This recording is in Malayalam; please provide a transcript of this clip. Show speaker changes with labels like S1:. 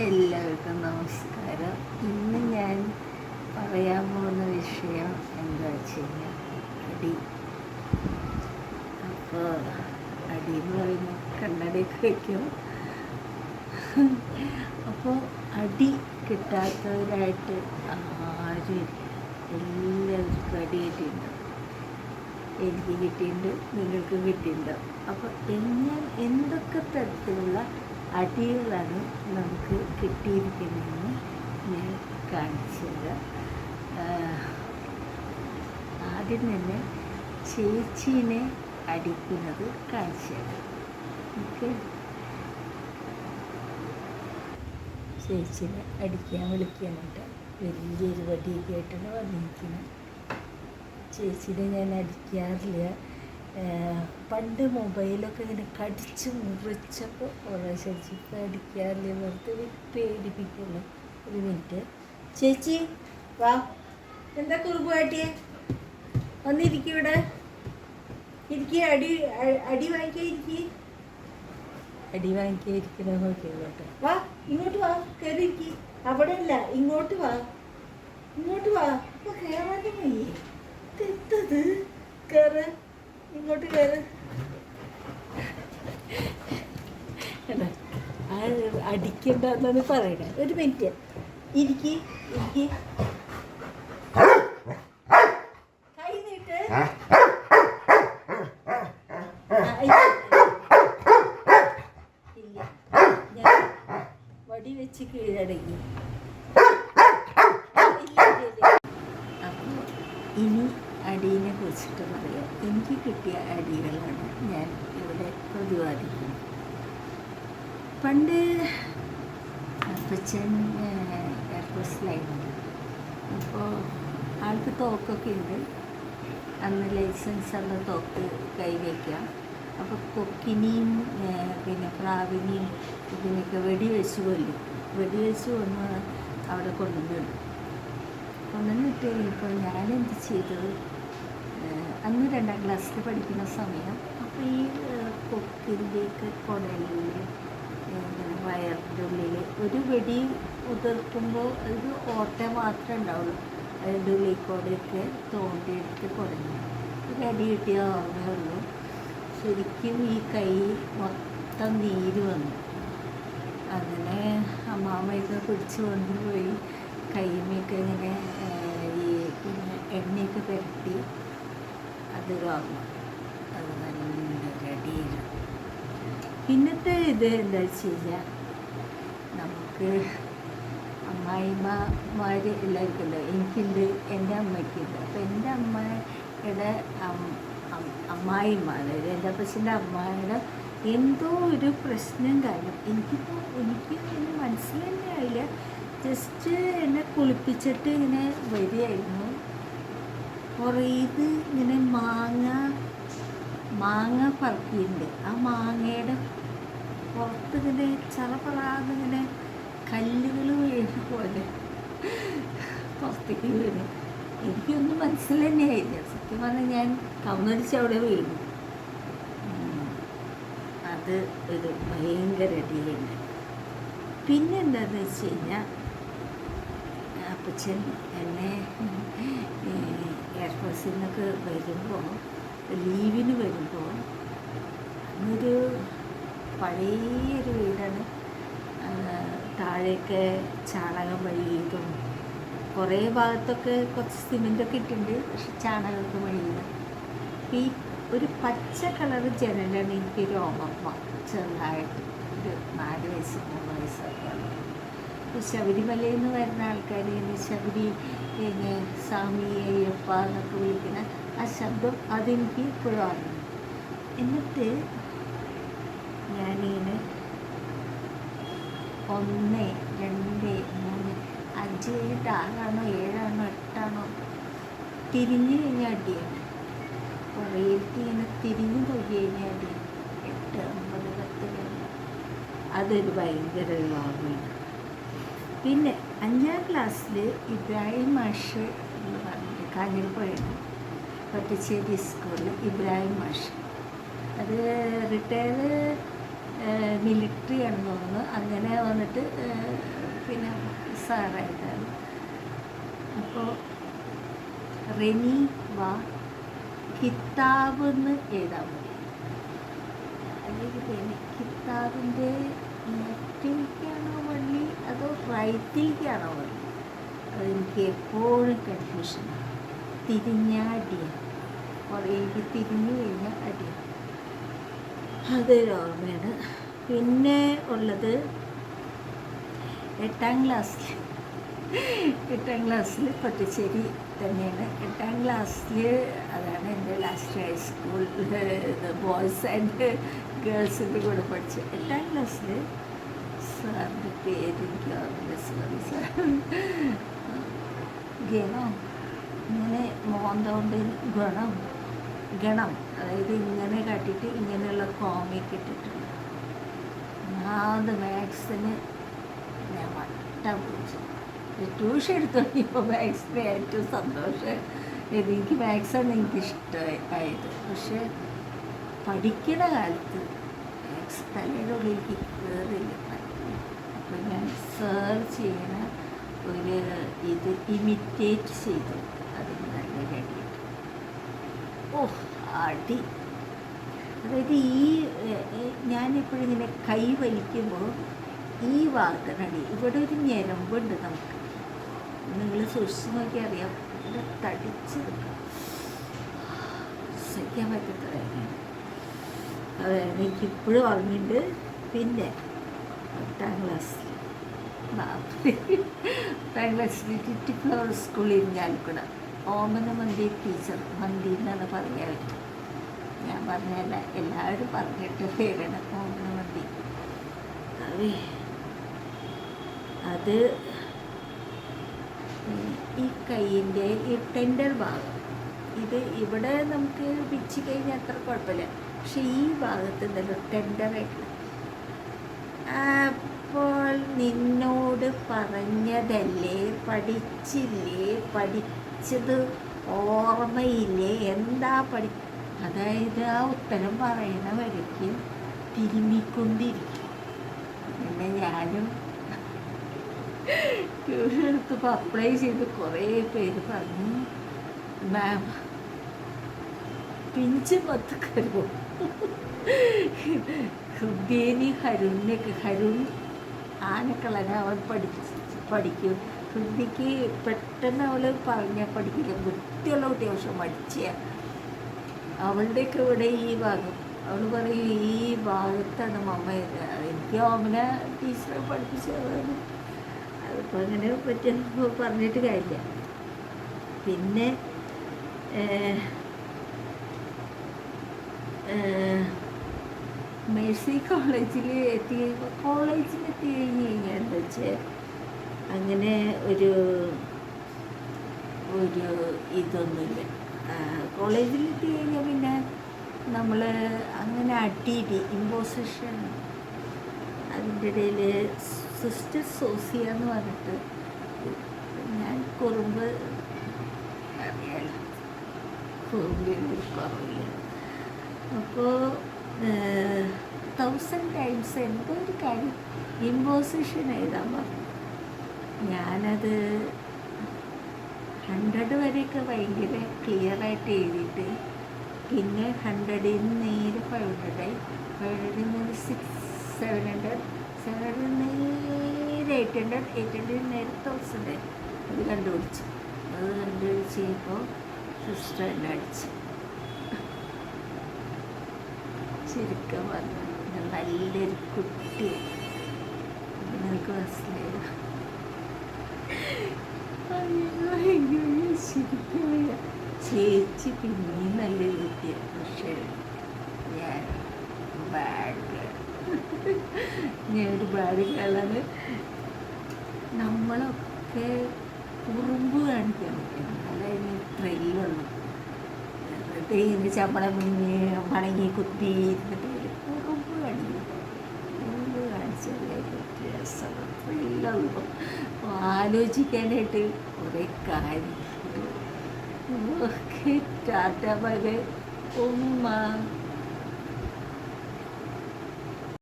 S1: എല്ലാവർക്കും നമസ്കാരം. ഇന്ന് ഞാൻ പറയാൻ പോകുന്ന വിഷയം എന്താ വെച്ച് കഴിഞ്ഞാൽ അടി. അപ്പോൾ അടി എന്ന് പറയുമ്പോൾ കണ്ണടയൊക്കെ വയ്ക്കും അപ്പോൾ അടി കിട്ടാത്തവരായിട്ട് ആരും എല്ലാവർക്കും അടി കിട്ടിയിട്ടുണ്ടാവും എനിക്ക് കിട്ടിയിട്ടുണ്ട് നിങ്ങൾക്ക് കിട്ടിയിട്ടുണ്ടാവും അപ്പോൾ എങ്ങനെ എന്തൊക്കെ തരത്തിലുള്ള അടികളാണ് നമുക്ക് കിട്ടിയിരിക്കുന്നതെന്ന് ഞാൻ കാണിച്ചു തരാം ആഹ് ആദ്യം തന്നെ ചേച്ചീനെ അടിക്കുന്നത് കാണിച്ചു ഓക്കെ. ചേച്ചീനെ അടിക്കാൻ വിളിക്കാനായിട്ട് വലിയൊരു വടിയൊക്കെ ആയിട്ടാണ് വന്നിരിക്കുന്നത്. ചേച്ചീനെ ഞാൻ അടിക്കാറില്ല. പണ്ട് മൊബൈലൊക്കെ ഇങ്ങനെ കടിച്ച് മുറിച്ചപ്പോൾ ഓരോ ചേച്ചി പേടിക്കാറില്ലേ? വെറുതെ പേടിപ്പിക്കുന്നു. പേടിപ്പിക്കുള്ളൂ ഒരു മിനിറ്റ്. ചേച്ചി വാ. എന്താ കുറുമ്പ് കാട്ടിയേ? വന്നിരിക്കും ഇവിടെ. ഇരിക്കുക അടി അടി വാങ്ങിക്കാൻ ഇരിക്കുക അടി വാങ്ങിക്കാൻ ഇരിക്കുന്ന നോക്കിയോട്ടെ വാ ഇങ്ങോട്ട് വാ. കയറി ഇരിക്കി. അവിടെ അല്ല ഇങ്ങോട്ട് വാ. ഇങ്ങോട്ട് വാ. ഇപ്പൊ കയറാതെ വയ്യേ. തെത്തത് കയറ് ഇങ്ങോട്ട് കയറ്. അടിക്കണ്ടെന്നാണ് പറയണേ. ഒരു മിനിറ്റ്. ഇരിക്കി ഇരിക്കി കൈ നീട്ട് ആ, ഇല്ല. ഇല്ല ഞാൻ വടി വെച്ച് കീഴടങ്ങി അപ്പോൾ അടീനെ കുറിച്ചിട്ട് പറയാം. എനിക്ക് കിട്ടിയ അടികളാണ് ഞാൻ ഇവിടെ പ്രതിപാദിക്കുന്നത്. പണ്ട് അപ്പച്ചൻ എയർഫോഴ്സിലായിരുന്നു അപ്പോൾ ആൾക്ക് തോക്കൊക്കെ ഉണ്ട്. അന്ന് ലൈസൻസ് അന്ന് തോക്ക് കൈവയ്ക്കാം. അപ്പോൾ കൊക്കിനെയും പിന്നെ പ്രാവിനെയും ഇതിനൊക്കെ വെടിവെച്ച് കൊല്ലും. വെടിവെച്ച് ഒന്ന് അവിടെ കൊണ്ടുവന്നിടും കൊണ്ടുവന്നിട്ട് ഇപ്പോൾ ഞാനെന്ത് ചെയ്തത് അന്ന് രണ്ടാം ക്ലാസ്സിൽ പഠിക്കുന്ന സമയം അപ്പോൾ ഈ കൊക്കിന്റെയൊക്കെ കുടലിൽ വയറിന്റെ ഉള്ളിൽ ഒരു വെടി ഉതിർക്കുമ്പോൾ ഒരു ഓട്ട മാത്രമേ ഉണ്ടാവുള്ളൂ. അതിന്റെ ഉള്ളിൽ കൂടെയൊക്കെ തോണ്ടിയെടുത്ത് കുടഞ്ഞു. ഒരു അടി കിട്ടിയ ഓർമ്മയുള്ളൂ ശരിക്കും ഈ കൈ മൊത്തം നീര് വന്നു. അങ്ങനെ അമ്മാമ്മയൊക്കെ പിടിച്ചു കൊണ്ടുപോയി കൈമയൊക്കെ ഇങ്ങനെ ഏഹ്, ഈ പിന്നെ എണ്ണയൊക്കെ പുരട്ടി അത് ഓർമ്മ അത് നല്ല അടിയില്ല പിന്നത്തെ ഇത് എന്താ വെച്ച് കഴിഞ്ഞാൽ നമുക്ക് അമ്മായിമ്മമാർ എല്ലാവർക്കും ഉണ്ട് എനിക്കുണ്ട് എന്റെ അമ്മയ്ക്കുണ്ട്. അപ്പോൾ എന്റെ അമ്മയുടെ അമ്മായിമ്മ അതായത് എന്റെ അപ്പച്ചന്റെ അമ്മായിയുടെ എന്തോ ഒരു പ്രശ്നം കാരണം എനിക്കിപ്പോൾ എനിക്ക് എന്റെ മനസ്സിൽ തന്നെ ആയില്ല. ജസ്റ്റ് എന്നെ കുളിപ്പിച്ചിട്ട് ഇങ്ങനെ വരികയായിരുന്നു. കുറേ ഇത് ഇങ്ങനെ മാങ്ങ മാങ്ങ പറക്കിയിട്ടുണ്ട്. ആ മാങ്ങയുടെ പുറത്ത് ഇങ്ങനെ ചറപറാന്ന് ഇങ്ങനെ കല്ലുകൾ വീഴുന്ന പോലെ പുറത്തേക്ക് വീണു. എനിക്കൊന്നും മനസ്സിൽ തന്നെയായില്ല. സത്യം പറഞ്ഞാൽ ഞാൻ കവന്നടിച്ച് അവിടെ വീണു. അത് ഒരു ഭയങ്കര അടിയിലുണ്ട്. പിന്നെ എന്താണെന്ന് വെച്ച് കഴിഞ്ഞാൽ അപ്പച്ചൻ എന്നെ എയർഫോഴ്സിൽ നിന്നൊക്കെ വരുമ്പോൾ ലീവിന് വരുമ്പോൾ അന്നൊരു പഴയൊരു വീടാണ്. താഴേക്ക് ചാണകം വഴിയതും കുറേ ഭാഗത്തൊക്കെ കുറച്ച് സിമെന്റൊക്കെ ഇട്ടിട്ടുണ്ട് പക്ഷെ ചാണകമൊക്കെ വഴിയത് ഈ ഒരു പച്ച കളർ ജനലാണ് എനിക്കൊരു ഓർമ്മ ചെറുതായിട്ട് ഒരു നാല് വയസ്സ് മൂന്ന് വയസ്സൊക്കെ. ശബരിമലയിൽ നിന്ന് വരുന്ന ആൾക്കാർ ശബരി സ്വാമി അയ്യപ്പ എന്നൊക്കെ വിളിക്കുന്ന ആ ശബ്ദം അതെനിക്ക് ഇപ്പോഴും അറിയാം. എന്നിട്ട് ഞാനിങ്ങനെ ഒന്ന് രണ്ട് മൂന്ന് അഞ്ച് കഴിഞ്ഞിട്ട് ആറാണോ ഏഴാണോ എട്ടാണോ തിരിഞ്ഞു കഴിഞ്ഞാൽ അടിയാണ്. കുറേക്ക് ഇങ്ങനെ തിരിഞ്ഞു നോക്കി കഴിഞ്ഞാൽ അടിയാണ്. എട്ട് ഒമ്പത് പത്ത് കഴിഞ്ഞാൽ അതൊരു ഭയങ്കര ഒരു ഓർമ്മയാണ്. പിന്നെ അഞ്ചാം ക്ലാസ്സിൽ ഇബ്രാഹിം മാഷ് എന്ന് പറഞ്ഞിട്ട് കാഞ്ഞിരപ്പുഴയാണ് പട്ടിച്ചേരി സ്കൂളിൽ ഇബ്രാഹിം മാഷ്. അത് റിട്ടയർഡ് മിലിറ്ററി ആണെന്ന് തോന്നുന്നു. അങ്ങനെ വന്നിട്ട് പിന്നെ സാറായിട്ടാണ്. അപ്പോൾ റെനി വാ കിതാബ് എന്ന് എഴുതാൻ മതി അല്ലെങ്കിൽ പിന്നെ കിതാബിന്റെ അതോ റൈറ്റിലേക്കാണോ അതെനിക്ക് എപ്പോഴും കൺഫ്യൂഷനാണ് തിരിഞ്ഞ അടിയാണ് എനിക്ക് തിരിഞ്ഞു കഴിഞ്ഞാൽ അടിയാണ് അതൊരു ഓർമ്മയാണ്. പിന്നെ ഉള്ളത് എട്ടാം ക്ലാസ്സിൽ. എട്ടാം ക്ലാസ്സിൽ പട്ടിശ്ശേരി തന്നെയാണ്. എട്ടാം ക്ലാസ്സിൽ അതാണ് എന്റെ last high school boys and ഗേൾസിന്റെ കൂടെ പഠിച്ചത്. എട്ടാം ക്ലാസ്സിൽ സാറിന്റെ പേര് എനിക്ക് ഓർമ്മയില്ല സോറി സാർ ഗണം ഇങ്ങനെ മോന്തോണ്ട് ഗണം. ഗണം. അതായത് ഇങ്ങനെ കാട്ടിയിട്ട് ഇങ്ങനെയുള്ള കോമിക്ക് ഇട്ടിട്ടുണ്ട്. ഒന്നാമത് മാത്സിന് ഞാൻ വട്ട പിടിച്ചു. ട്യൂഷൻ എടുത്തു ഇപ്പോൾ മാത്സിന് ഏറ്റവും സന്തോഷം. എനിക്ക് മാത്സാണ് എനിക്ക് ഇഷ്ടമായി ആയത് പക്ഷേ പഠിക്കുന്ന കാലത്ത് മാത്സ് തലയുടെ ഉള്ളിൽ കയറില്ല. സെർച്ച് ചെയ്യണ ഒരു ഇത് ഇമിറ്റേറ്റ് ചെയ്തു. അതിന് നല്ല ഓഹ് ഓ അടി. അതായത് ഈ ഞാനിപ്പോഴിങ്ങനെ കൈ വലിക്കുമ്പോൾ ഈ വാർത്തനടി ഇവിടെ ഒരു ഞരമ്പുണ്ട് നമുക്ക്. നിങ്ങൾ സൂക്ഷിച്ച് നോക്കി അറിയാം. ഇവിടെ തടിച്ച് നിൽക്കാം. സഹിക്കാൻ പറ്റാത്ത വേദനയാണ്. അത് എനിക്കിപ്പോഴും ഓർമ്മയുണ്ട് പിന്നെ പത്താം ക്ലാസ്സിൽ ക്ലാസ്സിൽ ടിറ്റി ഫ്ലവർ സ്കൂളിൽ ഞാൻ കൂടെ ഓമന മന്തി ടീച്ചർ മന്തി എന്നാണ് പറഞ്ഞാൽ ഞാൻ പറഞ്ഞല്ല എല്ലാവരും പറഞ്ഞിട്ട് പേരാണ് ഓമന മന്തി. അത്. ഈ കൈയിന്റെ ഈ ടെൻഡർ ഭാഗം. ഇത് ഇവിടെ നമുക്ക് പിച്ച് കഴിഞ്ഞാൽ അത്ര കുഴപ്പമില്ല. പക്ഷെ ഈ ഭാഗത്ത് ടെൻഡർ ടെൻഡറായിട്ട് അപ്പോൾ നിന്നോട് പറഞ്ഞതല്ലേ പഠിച്ചില്ലേ പഠിച്ചത് ഓർമ്മയില്ലേ എന്താ പഠി അതായത് ആ ഉത്തരം പറയണ വരയ്ക്ക് തിരുമ്മിക്കൊണ്ടിരിക്കും പിന്നെ ഞാനും ട്യൂഷൻ അപ്ലൈ ചെയ്ത് കുറേ പേര് പറഞ്ഞു മാം പിഞ്ച് പത്ത് കരുവോ ഹൃദയനി ഹരുണിനൊക്കെ ഹരുൺ ആനക്കളന അവൻ പഠിച്ച് പഠിക്കും. ഹൃദിക്ക് പെട്ടെന്ന് അവൾ പറഞ്ഞാൽ പഠിക്കില്ല വൃത്തിയുള്ള കുട്ടി പക്ഷെ മടിച്ച അവളുടെയൊക്കെ ഇവിടെ ഈ ഭാഗം. അവൾ പറയും ഈ ഭാഗത്താണ് മമ്മ. എനിക്ക് ഓമന ടീച്ചറെ പഠിപ്പിച്ചതാണ്. അതിപ്പോൾ അങ്ങനെ പറ്റുന്ന പറഞ്ഞിട്ട് കാര്യമില്ല. പിന്നെ മേഴ്സി കോളേജിൽ എത്തി കോളേജിൽ എത്തി കഴിഞ്ഞ് കഴിഞ്ഞാൽ എന്താ വെച്ചാൽ അങ്ങനെ ഒരു ഒരു ഇതൊന്നുമില്ല. കോളേജിൽ എത്തി കഴിഞ്ഞാൽ പിന്നെ നമ്മൾ അങ്ങനെ അടിയിടി ഇമ്പോസിഷൻ അതിന്റെ ഇടയിൽ സിസ്റ്റർ സോസിയ എന്ന് പറഞ്ഞിട്ട് ഞാൻ കുറുമ്പ് അറിയാലോ. കുറുമ്പിൽ കുറവില്ല. അപ്പോൾ തൗസൻഡ് ടൈംസ് എന്തോ ഒരു കാര്യം. ഇമ്പോസിഷൻ എഴുതാൻ പറഞ്ഞു. ഞാനത് ഹൺഡ്രഡ് വരെയൊക്കെ ഭയങ്കര ക്ലിയറായിട്ട് എഴുതിയിട്ട് പിന്നെ ഹൺഡ്രഡിൽ നിന്ന് നേരെ ഫൈവ് ഹൺഡ്രഡായി ഫൈവ് ഹൺഡ്രഡിൽ നിന്ന് സിക്സ് സെവൻ ഹൺഡ്രഡ് സെവൻ ഹൺഡ്രഡിൽ നേരെ എയ്റ്റ് ഹൺഡ്രഡ് എയ്റ്റ് ഹൺഡ്രഡിൽ നേരെ തൗസൻഡ് അത് കണ്ടുപിടിച്ചു. അത് കണ്ടുപിടിച്ച് കഴിഞ്ഞപ്പോൾ സിസ്റ്റർ എന്നെ അടിച്ചു. ചുരുക്കം പറഞ്ഞു. നല്ലൊരു കുട്ടി. നിങ്ങൾക്ക് മനസ്സിലായില്ല ശരിക്കും. ചേച്ചി പിന്നെയും നല്ലൊരു കുട്ടിയാണ് പക്ഷേ ഞാൻ ബാഡ് ഞാൻ ഒരു ബാഡ് ഗേളാണ് നമ്മളൊക്കെ കുറുമ്പ് കാണിക്കാൻ പറ്റും അതായത് ത്രില്ലുള്ളൂ വെറുതെ ചമ്മള മുങ്ങി മണങ്ങി കുത്തി ഇരുന്നിട്ട് കുറുമ്പ് കാണിക്കും കുറുമ്പ് കാണിച്ചാലേ പറ്റിയ രസം ത്രില്ലുള്ളൂ ആലോചിക്കാനായിട്ട് കുറേ കാര്യം. ഓക്കെ ടാറ്റ മകൻ ഉമ്മ